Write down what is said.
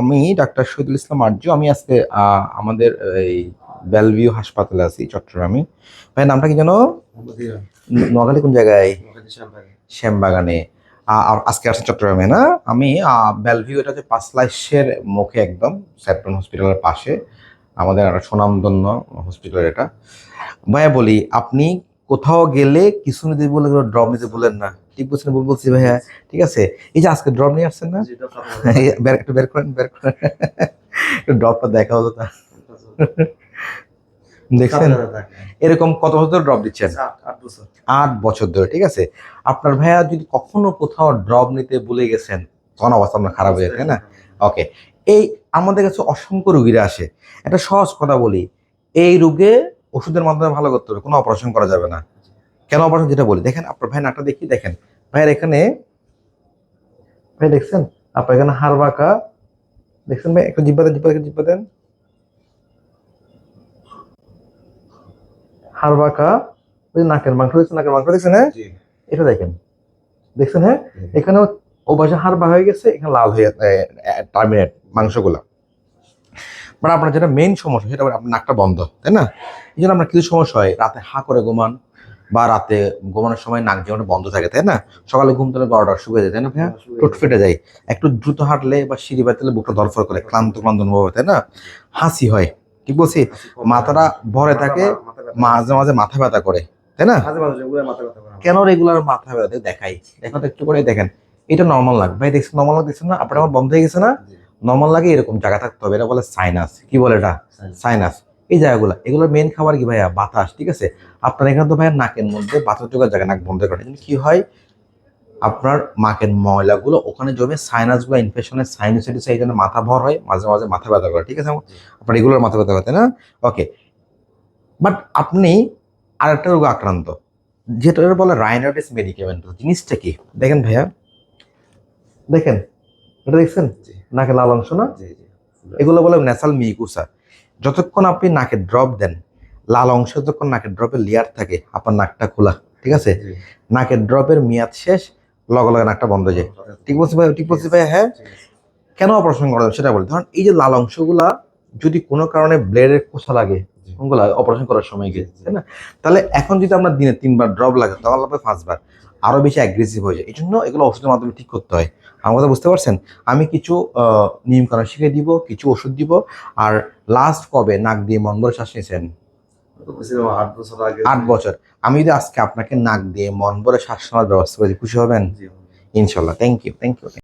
আমি ডাক্তার শহীদুল ইসলাম আর্য আমি আজকে আমাদের এই বেলভিউ হাসপাতালে আছি চট্টগ্রামে। ভাই নামটা কি জানো নোয়াখালী কোন জায়গায়? শ্যামবাগানে। আজকে আসছে চট্টগ্রামে না? আমি বেলভিউ এটা হচ্ছে পাঁচলাইশের মুখে একদম স্যাপ্টন হসপিটালের পাশে। আমাদের একটা সুনামধন্য হসপিটাল এটা। ভাইয়া বলি আপনি কোথাও গেলে কিছু নিতে বলে ড্রপ নিতে বলেন না? ঠিক বলছেন ভুল বলছি ভাইয়া ঠিক আছে? এই যে আজকে ড্রপ নিয়ে আসছেন না? বের একটু বের করেন বের করেন। একটু ড্রপটা দেখা হতো তা। দেখছেন? এরকম কত বছর ড্রপ দিচ্ছেন? আট বছর। ধরে ঠিক আছে? আপনার ভাইয়া যদি কখনো কোথাও ড্রপ নিতে ভুলে গেছেন তখন অবস্থা আপনার খারাপ হয়ে যায় তাই না? ওকে এই আমাদের কাছে অসংখ্য রুগীরা আসে। একটা সহজ কথা বলি এই রোগে ওষুধের মাধ্যমে ভালো করতে হবে কোনো অপারেশন করা যাবে না। কেন অপারেশন যেটা বলি? দেখেন আপনার ভাই নাকটা দেখি দেখেন। ভাইয়ের এখানে ভাই দেখছেন? আপনার এখানে হাড় বাঁকা। দেখছেন ভাই? একটু জিব্বা দেন জিব্বা জিব্বা দেন। হাড় বাঁকা। ওই নাকের মাংস দেখছেন নাকের মাংস? দেখছেন হ্যাঁ? এটা দেখেন। দেখছেন হ্যাঁ? এখানে ও পাশে হাড় বা হয়ে গেছে এখানে লাল হয়ে টার্মিনেট মাংসগুলো। মানে আপনার যেটা মেইন সমস্যা সেটা আপনার নাকটা বন্ধ তাই না? এই জন্য আপনার কিছু সমস্যা হয়। রাতে হা করে ঘুমান বা রাতে ঘুমানোর সময় নাক যেমন বন্ধ থাকে তাই না? সকালে ঘুম তুলে গড়টা শুকিয়ে যায় তাই না ভাইয়া? টোট ফেটে যায়। একটু দ্রুত হাঁটলে বা সিঁড়ি বাতিলে বুকটা দরফর করে ক্লান্ত ক্লান্ত অনুভব হয় তাই না? হাসি হয় ঠিক বলছি? মাথাটা ভরে থাকে মাঝে মাঝে মাথা ব্যথা করে তাই না? কেন রেগুলার মাথা ব্যথা দেখাই? দেখো তো একটু করে দেখেন। এটা নর্মাল লাগে ভাই দেখছেন নর্মাল দেখছেন না? আপনার আমার বন্ধ হয়ে গেছে না? নর্মাল লাগে এরকম জায়গা থাকতে হবে এটা বলে সাইনাস কি বলে এটা? সাইনাস এই জায়গাগুলো এগুলোর মেন খাবার কি ভাইয়া? বাতাস ঠিক আছে? আপনার এখানে তো ভাইয়া নাকের মধ্যে বাতাস ঢোকার জায়গা নাক বন্ধ করে কি হয়? আপনার মাকের ময়লাগুলো ওখানে জমে সাইনাসগুলো ইনফেকশনের সাইনোসাইটিস এই জন্য মাথা ভর হয় মাঝে মাঝে মাথা ব্যথা করে ঠিক আছে? আপনার রেগুলার মাথা ব্যথা করতে না? ওকে বাট আপনি আরেকটা রোগ আক্রান্ত যেটা বলে রাইনাইটিস মেডিকেমেন্ট জিনিসটা কি? দেখেন ভাইয়া দেখেন এটা দেখছেন? নাকে লাল অংশ না? এগুলো বলে ন্যাসাল মিকুসা যতক্ষণ আপনি নাকে ড্রপ দেন লাল অংশ যতক্ষণ নাকের ড্রপের লেয়ার থাকে আপনার নাকটা খোলা ঠিক আছে? নাকের ড্রপের মেয়াদ শেষ লগে লগে নাকটা বন্ধ হয়ে যায়। ঠিক বলছি ভাই ঠিক বলছি ভাই হ্যাঁ? কেন অপারেশন করা সেটা বলি। ধরুন এই যে লাল অংশগুলা যদি কোনো কারণে ব্লেডের কোষা লাগে অপারেশন করার সময় গিয়ে তাই না? তাহলে এখন যদি আমরা দিনে তিনবার ড্রপ লাগে তখন লাগবে পাঁচবার। আরও বেশি অ্যাগ্রেসিভ হয়ে যায়। এই জন্য এগুলো ওষুধের মাধ্যমে ঠিক করতে হয়। আমার কথা বুঝতে পারছেন? আমি কিছু নিয়ম কানুন শিখে দিব কিছু ওষুধ দিব আর লাস্ট কবে নাক দিয়ে মন ভরে শ্বাস নিয়েছেন? আট বছর। আগে আট বছর আমি যদি আজকে আপনাকে নাক দিয়ে মন ভরে শ্বাস নেওয়ার ব্যবস্থা করে খুশি হবেন? ইনশাল্লাহ। Thank you thank you